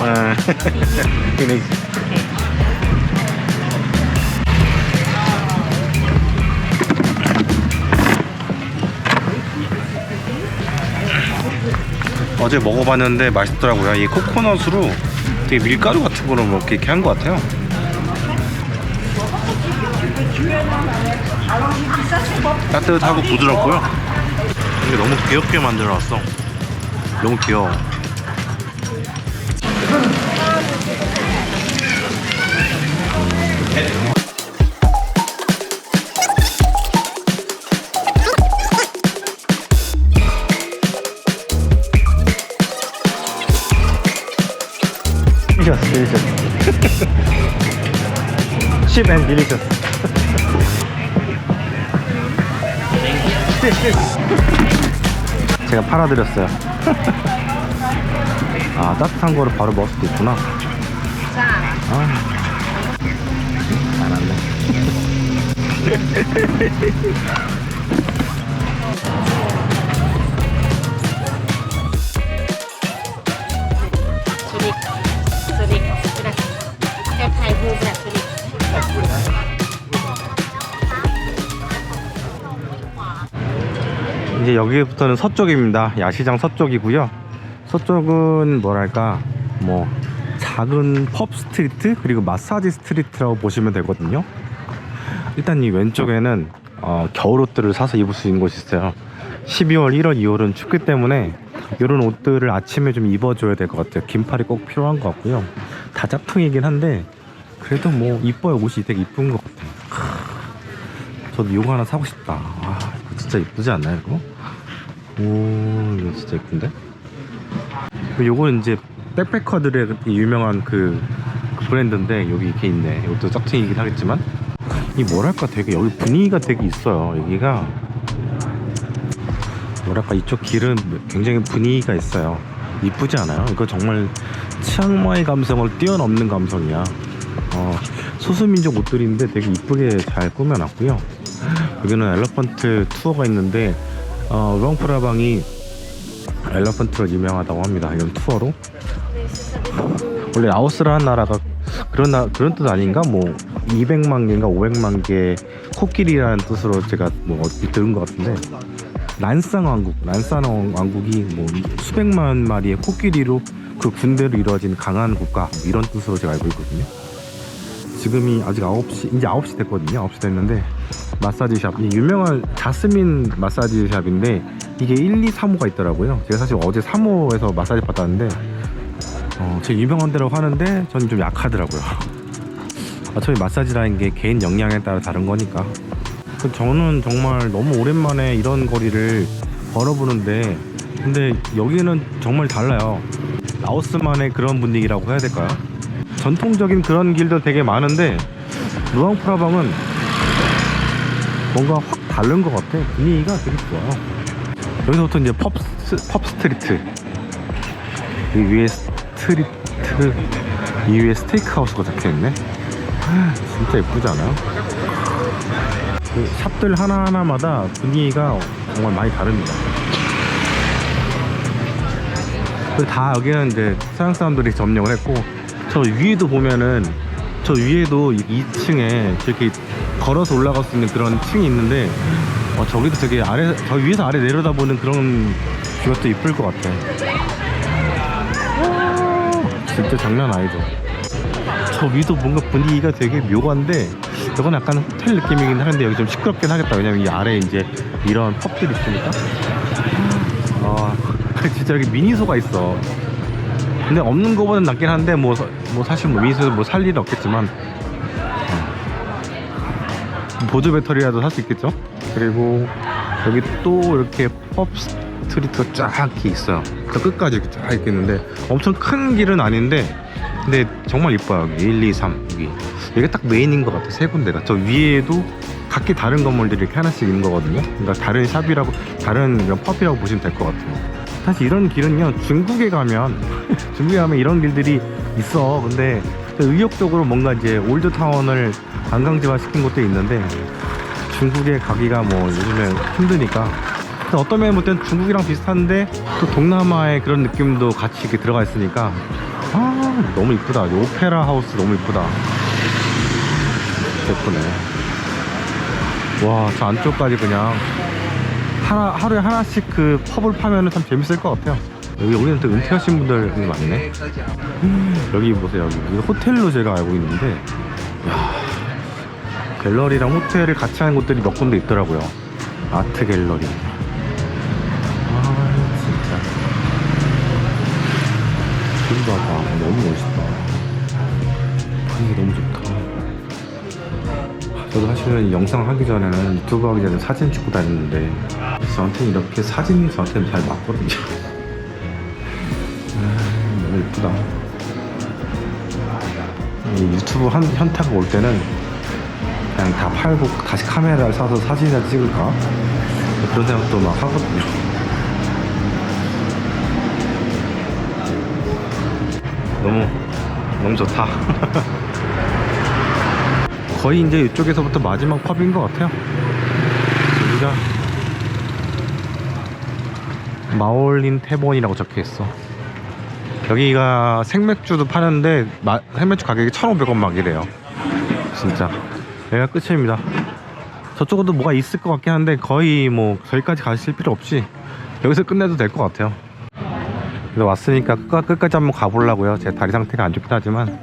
Ah, kinig. Okay. 어제 먹어봤는데 맛있더라고요. 이 코코넛으로 되게 밀가루 같은 거로 뭐 이렇게 한 것 같아요. 따뜻하고 부드럽고요. 이게 너무 귀엽게 만들어놨어. 너무 귀여워. Delicious. 제가 팔아드렸어요. 아, 따뜻한 거를 바로 먹을 수도 있구나. 아. 알았네. 이제 여기부터는 서쪽입니다. 야시장 서쪽이고요. 서쪽은 뭐랄까 뭐 작은 펍 스트리트 그리고 마사지 스트리트라고 보시면 되거든요. 일단 이 왼쪽에는 어, 겨울 옷들을 사서 입을 수 있는 곳이 있어요. 12월, 1월, 2월은 춥기 때문에 이런 옷들을 아침에 좀 입어줘야 될 것 같아요. 긴팔이 꼭 필요한 것 같고요. 다 짝퉁이긴 한데 그래도 뭐 이뻐요. 옷이 되게 이쁜 것 같아요. 크, 저도 이거 하나 사고 싶다. 아, 진짜 이쁘지 않나요, 이거? 오, 이거 진짜? 그리고 요거는 이제 백패커들의 그 유명한 그, 그 브랜드인데 여기 이렇게 있네. 이것도 짝퉁이긴 하겠지만 이 뭐랄까 되게 여기 분위기가 되게 있어요. 여기가 뭐랄까 이쪽 길은 굉장히 분위기가 있어요. 이쁘지 않아요? 이거 정말 치앙마이 감성을 뛰어넘는 감성이야. 어, 소수민족 옷들인데 되게 이쁘게 잘 꾸며놨고요. 여기는 엘러펀트 투어가 있는데 어, 루앙프라방이 엘러펀트로 유명하다고 합니다. 이건 투어로. 원래 라오스라는 나라가 그런 나, 그런 뜻 아닌가? 뭐 200만 개인가 500만 개 코끼리라는 뜻으로 제가 뭐 들은 것 같은데 란쌍 왕국, 란쌍 왕국이 뭐 수백만 마리의 코끼리로 그 군대로 이루어진 강한 국가 뭐 이런 뜻으로 제가 알고 있거든요. 지금이 아직 9시, 이제 9시 됐거든요. 9시 됐는데, 마사지 샵, 이 유명한 자스민 마사지 샵인데, 이게 1, 2, 3호가 있더라고요. 제가 사실 어제 3호에서 마사지 받았는데, 어, 제 유명한 데라고 하는데, 저는 좀 약하더라고요. 어차피 마사지라는 게 개인 역량에 따라 다른 거니까. 그 저는 정말 너무 오랜만에 이런 거리를 걸어보는데, 근데 여기는 정말 달라요. 라오스만의 그런 분위기라고 해야 될까요? 전통적인 그런 길도 되게 많은데 루앙프라방은 뭔가 확 다른 것 같아. 분위기가 되게 좋아요. 여기서부터 이제 펍, 스, 펍 스트리트. 이 위에 스트리트 이 위에 스테이크 하우스가 적혀있네. 진짜 예쁘지 않아요? 그 샵들 하나하나마다 분위기가 정말 많이 다릅니다. 다 여기는 이제 서양 사람들이 점령을 했고 저 위에도 보면은 저 위에도 2층에 저렇게 걸어서 올라갈 수 있는 그런 층이 있는데 어, 저기도 되게 아래 저 위에서 아래 내려다보는 그런 뷰가 또 이쁠 것 같아. 와, 진짜 장난 아니죠. 저 위도 뭔가 분위기가 되게 묘한데 이건 약간 호텔 느낌이긴 하는데 여기 좀 시끄럽긴 하겠다. 왜냐면 이 아래 이제 이런 펍들이 있으니까. 아 진짜 여기 미니소가 있어. 근데 없는 거보단 낫긴 한데 뭐, 사- 뭐 사실 뭐 미니소에서 뭐 살 일은 없겠지만 어. 보조 배터리라도 살 수 있겠죠? 그리고 여기 또 이렇게 펍 스트리트가 쫙 이렇게 있어요. 저 끝까지 이렇게 쫙 이렇게 있는데 엄청 큰 길은 아닌데 근데 정말 이뻐요. 여기 1, 2, 3 여기 이게 딱 메인인 것 같아 세 군데가 저 위에도 각기 다른 건물들이 이렇게 하나씩 있는 거거든요. 그러니까 다른 샵이라고 다른 이런 펍이라고 보시면 될 것 같아요. 사실 이런 길은요 중국에 가면 중국에 가면 이런 길들이 있어. 근데 의욕적으로 뭔가 이제 올드타운을 관광지화 시킨 곳도 있는데 중국에 가기가 뭐 요즘에 힘드니까. 어떤 면에 볼 때는 중국이랑 비슷한데 또 동남아의 그런 느낌도 같이 이렇게 들어가 있으니까 아 너무 이쁘다. 이 오페라 하우스 너무 이쁘다. 예쁘네. 와 저 안쪽까지 그냥 하나, 하루에 하나씩 그 펍을 파면은 참 재밌을 것 같아요. 여기 여기는 또 은퇴하신 분들이 많네. 음, 여기 보세요. 여기. 여기 호텔로 제가 알고 있는데 야 갤러리랑 호텔을 같이 하는 곳들이 몇 군데 있더라고요. 아트 갤러리. 아 진짜. 길 봐봐 너무 멋있다. 분위기 너무 좋다. 저도 사실은 영상 하기 전에는 유튜브 하기 전에 사진 찍고 다녔는데 저한테는 이렇게 사진이 저한테는 잘 맞거든요. 아, 너무 예쁘다. 이 유튜브 한, 현타가 올 때는 그냥 다 팔고 다시 카메라를 사서 사진이나 찍을까? 그런 생각도 막 하거든요. 너무 너무 좋다. 거의 이제 이쪽에서부터 마지막 펍인 것 같아요. 여기가 마올린 태본이라고 적혀 있어. 여기가 생맥주도 파는데 마- 생맥주 가격이 1,500원 막 이래요. 진짜. 여기가 끝입니다. 저쪽으로도 뭐가 있을 것 같긴 한데 거의 뭐 저기까지 가실 필요 없이 여기서 끝내도 될 것 같아요. 그래서 왔으니까 끝, 끝까지 한번 가보려고요. 제 다리 상태가 안 좋긴 하지만.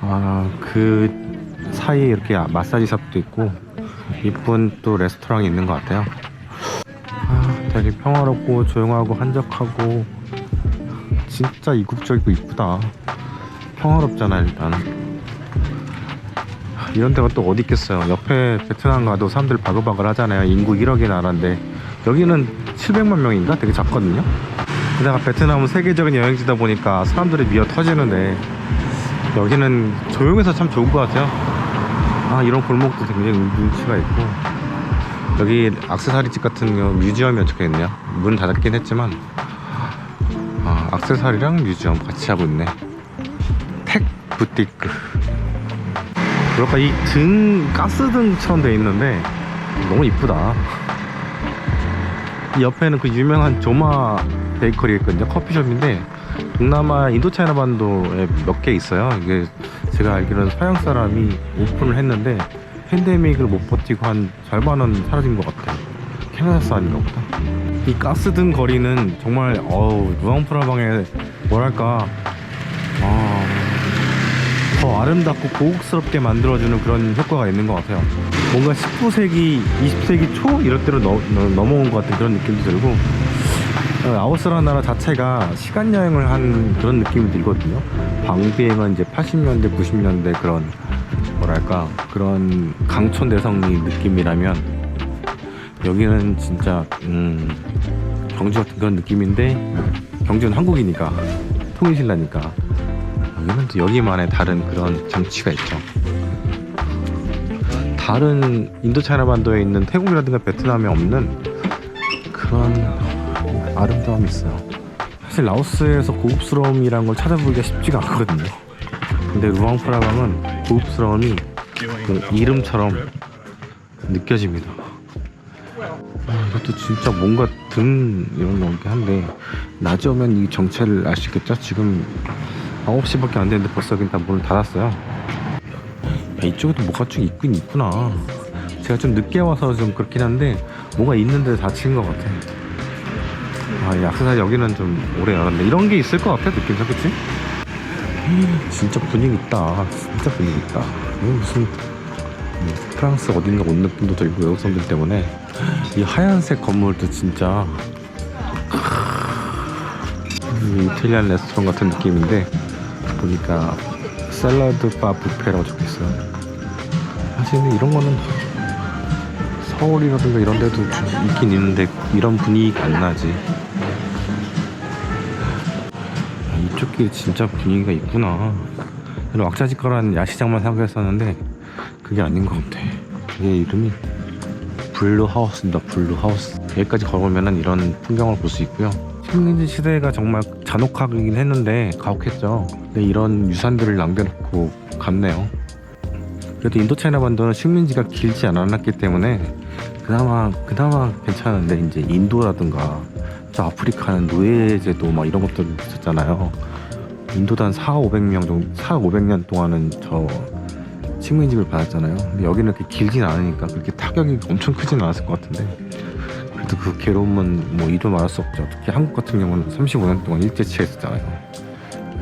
아 그 사이에 이렇게 마사지 샵도 있고 이쁜 또 레스토랑이 있는 것 같아요. 아 되게 평화롭고 조용하고 한적하고 진짜 이국적이고 이쁘다. 평화롭잖아 일단. 이런 데가 또 어디 있겠어요? 옆에 베트남 가도 사람들 바글바글 하잖아요. 인구 1억의 나라인데. 여기는 700만 명인가? 되게 작거든요? 게다가 베트남은 세계적인 여행지다 보니까 사람들이 미어 터지는데 여기는 조용해서 참 좋은 것 같아요. 아 이런 골목도 굉장히 눈치가 있고 여기 악세사리 집 같은 경우 뮤지엄이 적혀있네요 문 닫았긴 했지만 아, 악세사리랑 뮤지엄 같이 하고 있네. 텍 부티크. 뭐랄까 이 등 가스등처럼 돼 있는데 너무 이쁘다. 이 옆에는 그 유명한 조마 베이커리 있거든요. 커피숍인데 동남아 인도차이나 반도에 몇 개 있어요. 이게 제가 알기로는 서양 사람이 오픈을 했는데 팬데믹을 못 버티고 한 절반은 사라진 것 같아요 캐나다 사람인가 보다 이 가스등 거리는 정말 어우 루앙프라방에 뭐랄까 아, 더 아름답고 고급스럽게 만들어주는 그런 효과가 있는 것 같아요. 뭔가 19세기, 20세기 초 이럴 때로 넘, 넘- 넘어온 것 같은 그런 느낌도 들고 어, 아우스라는 나라 자체가 시간 여행을 한 그런 느낌이 들거든요. 방비행은 이제 80년대, 90년대 그런 뭐랄까 그런 강촌 대성리 느낌이라면 여기는 진짜 음, 경주 같은 그런 느낌인데 경주는 한국이니까 통일신라니까 여기는 또 여기만의 다른 그런 정치가 있죠. 다른 인도차이나 반도에 있는 태국이라든가 베트남에 없는 그런 아름다움이 있어요. 사실 라오스에서 고급스러움이란 걸 찾아보기가 쉽지가 않거든요. 근데 루앙프라방은 고급스러움이 그 이름처럼 느껴집니다. 아, 이것도 진짜 뭔가 등 이런 거긴 한데 낮에 오면 이 정체를 있겠죠? 지금 9시밖에 안 됐는데 벌써 다 문을 닫았어요. 야, 이쪽에도 뭐가 좀 있긴 있구나. 제가 좀 늦게 와서 좀 그렇긴 한데 뭐가 있는데 닫힌 것 같아. 아, 이 악세사리 여기는 좀 오래 열었네. 이런 게 있을 것 같아, 느낌상, 그치? 진짜 분위기 있다. 진짜 분위기 있다. 무슨 음, 프랑스 어딘가 온 느낌도 들고 외국 사람들 때문에 이 하얀색 건물도 진짜 이 이탈리안 레스토랑 같은 느낌인데 보니까 샐러드 바 뷔페라고 적혀있어요 사실 이런 거는 서울이라든가 이런 데도 좀 있긴 있는데 이런 분위기가 안 나지 아, 이쪽 길 진짜 분위기가 있구나. 왁자지껄한 야시장만 생각했었는데 그게 아닌 것 같아. 이게 이름이 블루 하우스입니다 블루 하우스. 여기까지 걸어오면 이런 풍경을 볼 수 있고요. 식민지 시대가 정말 잔혹하긴 했는데 가혹했죠. 근데 이런 유산들을 남겨놓고 갔네요. 그래도 인도차이나 반도는 식민지가 길지 않았기 때문에 그나마 그나마 괜찮은데 이제 인도라든가 저 아프리카는 노예제도 막 이런 것들 있었잖아요. 인도도 한 4, 500명 정도 4, 500년 동안은 저 식민지를 받았잖아요. 근데 여기는 그렇게 길진 않으니까 그렇게 타격이 엄청 크진 않았을 것 같은데 그래도 그 괴로움은 뭐 이루 말할 수 없죠. 특히 한국 같은 경우는 35년 동안 일제치에 있었잖아요.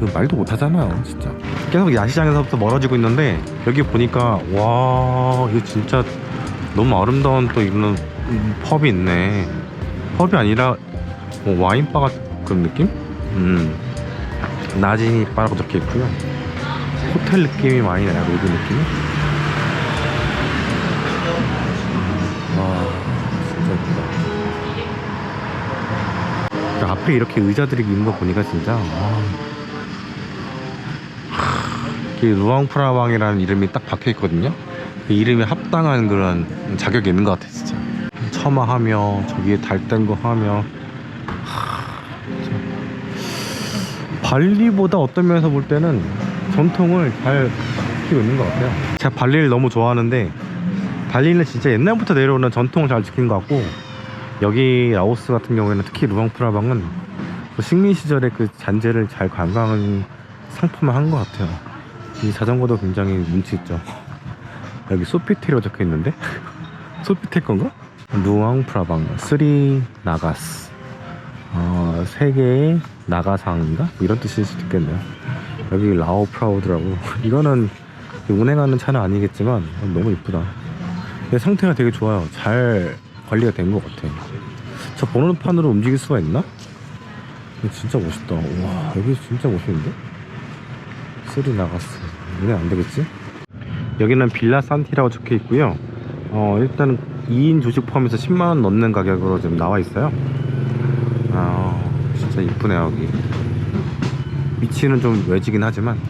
그 말도 못 하잖아요, 진짜. 계속 야시장에서부터 멀어지고 있는데 여기 보니까 와 이거 진짜 너무 아름다운 또 이런 음, 펍이 있네. 펍이 아니라 뭐 와인바 같은 그런 느낌? 음. 나진이 바라고 적혀 있고요. 호텔 느낌이 많이 나요, 로드 느낌이. 와, 진짜 예쁘다. 그 앞에 이렇게 의자들이 있는 거 보니까 진짜, 와. 이 루앙프라방이라는 이름이 딱 박혀 있거든요. 그 이름에 합당한 그런 자격이 있는 것 같아, 진짜. 처마하며, 저기에 달된 거 하며, 발리보다 어떤 면에서 볼 때는 전통을 잘 지키고 있는 것 같아요. 제가 발리를 너무 좋아하는데 발리는 진짜 옛날부터 내려오는 전통을 잘 지킨 것 같고 여기 라오스 같은 경우에는 특히 루앙프라방은 그 식민 시절의 그 잔재를 잘 관광 상품화 한 것 같아요. 이 자전거도 굉장히 운치 있죠. 여기 소피텔이라고 적혀 있는데 소피텔 건가? 루앙프라방 스리 나가스 어, 세계의 나가상인가? 이런 뜻일 수도 있겠네요. 여기 라오 프라우드라고. 이거는 운행하는 차는 아니겠지만 너무 이쁘다. 상태가 되게 좋아요. 잘 관리가 된 것 같아. 저 번호판으로 움직일 수가 있나? 진짜 멋있다. 와, 여기 진짜 멋있는데? 쓰리 나갔어. 이건 안 되겠지? 여기는 빌라 산티라고 적혀 있고요. 어, 일단 2인 조식 포함해서 10만원 넘는 가격으로 지금 나와 있어요. 아 진짜 이쁘네 여기. 위치는 좀 외지긴 하지만.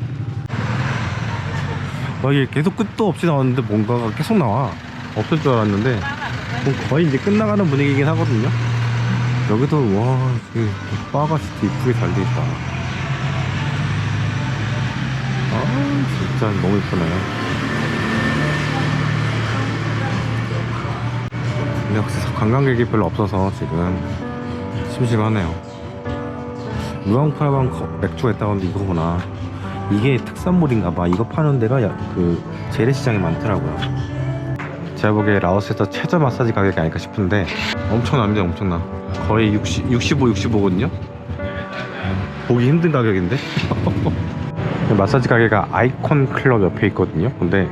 여기 계속 끝도 없이 나왔는데 뭔가가 계속 나와. 없을 줄 알았는데 뭐 거의 이제 끝나가는 분위기긴 하거든요. 여기도 와 이게 바가 진짜 이쁘게 잘 돼 있다. 아 진짜 너무 이쁘네. 근데 혹시 관광객이 별로 없어서 지금 심심하네요. 루앙프라방 거- 맥주가 있다고 하는데 이거구나. 이게 특산물인가봐. 이거 파는 데가 야- 그 재래시장에 많더라고요. 제가 보기에 라오스에서 최저 마사지 가격이 아닐까 싶은데 엄청납니다, 엄청나. 거의 60, 65, 65거든요. 보기 힘든 가격인데. 마사지 가게가 아이콘 클럽 옆에 있거든요. 근데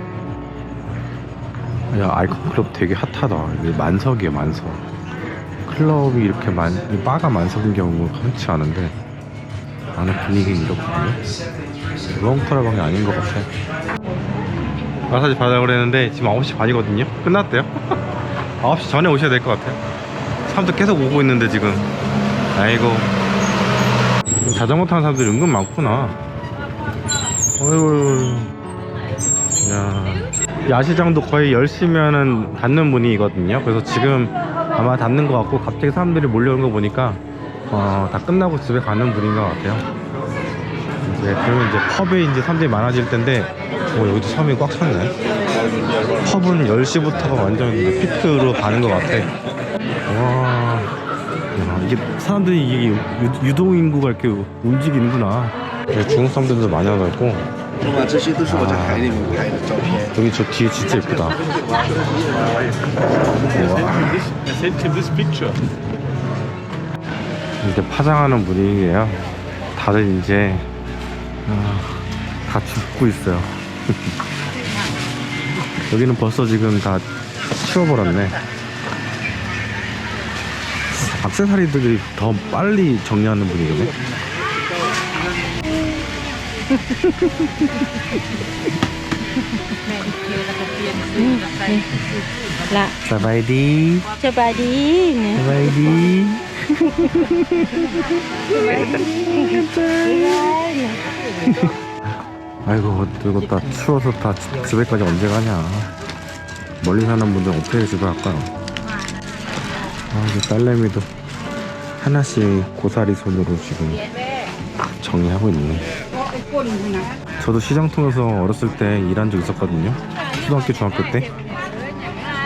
야 아이콘 클럽 되게 핫하다. 만석이에요, 만석. 클럽이 이렇게 많, 이 바가 만석인 경우가 흔치 않은데 안에 분위기는 이렇거든요 롱프라방이 아닌 것 같아. 마사지 받으려고 그랬는데 지금 9시 반이거든요? 끝났대요? 9시 전에 오셔야 될 것 같아요. 사람들 계속 오고 있는데 지금. 아이고. 자전거 타는 사람들이 은근 많구나. 어이구 야. 야시장도 거의 10시면은 닫는 분위기거든요. 그래서 지금 아마 닫는 것 같고 갑자기 사람들이 몰려오는 거 보니까 어, 다 끝나고 집에 가는 분인 것 같아요. 이제 그러면 이제 펍에 이제 사람들이 많아질 텐데 오 여기도 섬이 꽉 찼네. 펍은 10시부터가 완전 피크로 가는 것 같아. 와 야, 이게 사람들이 이게 유동인구가 이렇게 움직이는구나. 중국 사람들도 많이 와가지고. 아, 여기 저 뒤에 진짜 예쁘다. 와. 이제 파장하는 분위기예요. 다들 이제 아, 다 죽고 있어요. 여기는 벌써 지금 다 치워버렸네. 악세사리들이 더 빨리 정리하는 분위기네. Đi nè. 사바이디. 아이고 이거 다 추워서 다 집- 집에까지 언제 가냐. 멀리 사는 분들 어떻게 집에 갈까요? 아 이제 딸내미도 하나씩 고사리 손으로 지금 정리하고 있네. 저도 시장 통해서 어렸을 때 일한 적 있었거든요. 초등학교 중학교 때.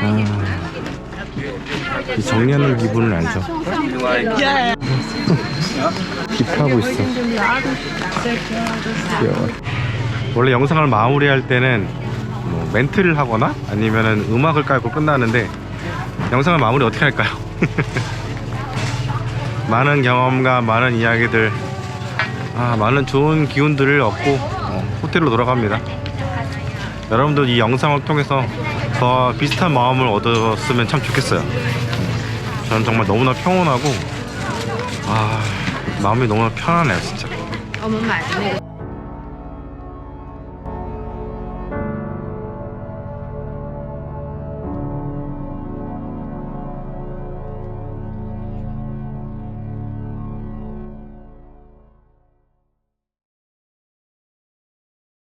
아, 이 정리하는 기분을 알죠? 기타하고 있어. 귀여워. 원래 영상을 마무리할 때는 뭐 멘트를 하거나 아니면은 음악을 깔고 끝나는데 영상을 마무리 어떻게 할까요? 많은 경험과 많은 이야기들 아, 많은 좋은 기운들을 얻고 어, 호텔로 돌아갑니다. 여러분도 이 영상을 통해서 더 비슷한 마음을 얻었으면 참 좋겠어요. 저는 정말 너무나 평온하고 아 마음이 너무나 편안해요 진짜. 어,